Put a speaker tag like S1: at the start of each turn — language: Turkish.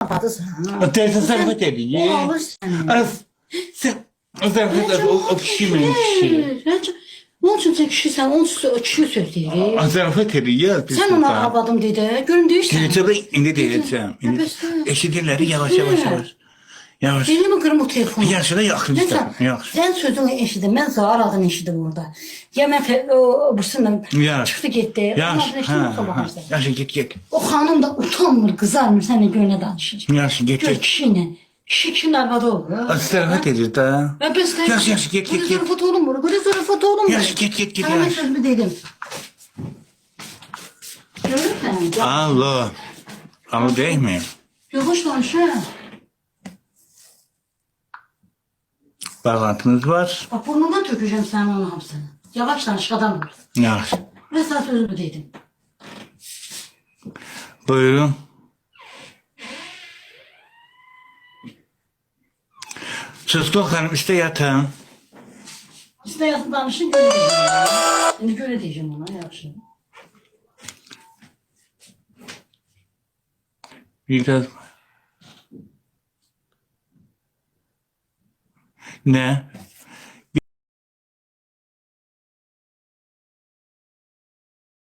S1: Arvadısan.
S2: Teyze zarafet ediyor.
S1: O alır səni.
S2: Az, sen zarafet et, o, kişi benim kişi.
S1: Onun üçün sən kişisən, onun üçün kişi söz deyir.
S2: Zarafet ediyor.
S1: Sən ona arvadım dedi, görün deyirsən.
S2: Televizyoda indi diyeceğim.
S1: Ne besle?
S2: Yavaş.
S1: Elimi qırım o telefonu.
S2: Da yaxın
S1: Neyse,
S2: istədim. Yaxşı.
S1: Sən sözünü eşidim, mən sağ aradın eşidim orada. Ya fe- o busundan
S2: Yaxşı.
S1: çıxdı getdi.
S2: Yaxşı.
S1: Ondan sonra
S2: hə.
S1: baxarsan.
S2: Yaxşı get get.
S1: O xanım da utanmır, qızarmır səninlə göyünə danışır.
S2: Yaxşı get
S1: Gör
S2: get.
S1: kişi kişinin arvadı olur. ha?
S2: Zarafet edir da.
S1: Ya biz de...
S2: Yaxşı, yaxşı, get, get,
S1: Böyle
S2: get.
S1: zarafat olunmur, böyle zarafat olunmur.
S2: Yaxşı get get get.
S1: Sana ben
S2: yaxşı.
S1: sözümü dedim. Görürsen.
S2: Allah. Ama değil mi?
S1: Danış ha.
S2: Bağlantımız var.
S1: Bak burnundan tökeceğim sen onun hapsini. Yavaş danış adam var.
S2: Yaxşı.
S1: Ben sana sözümü dedim.
S2: Buyurun. Sızkok Hanım üstte yatın.
S1: İşte yatın danışın göre diyeceğim. Şimdi göre diyeceğim ona yaxşı.
S2: Biraz. Ne?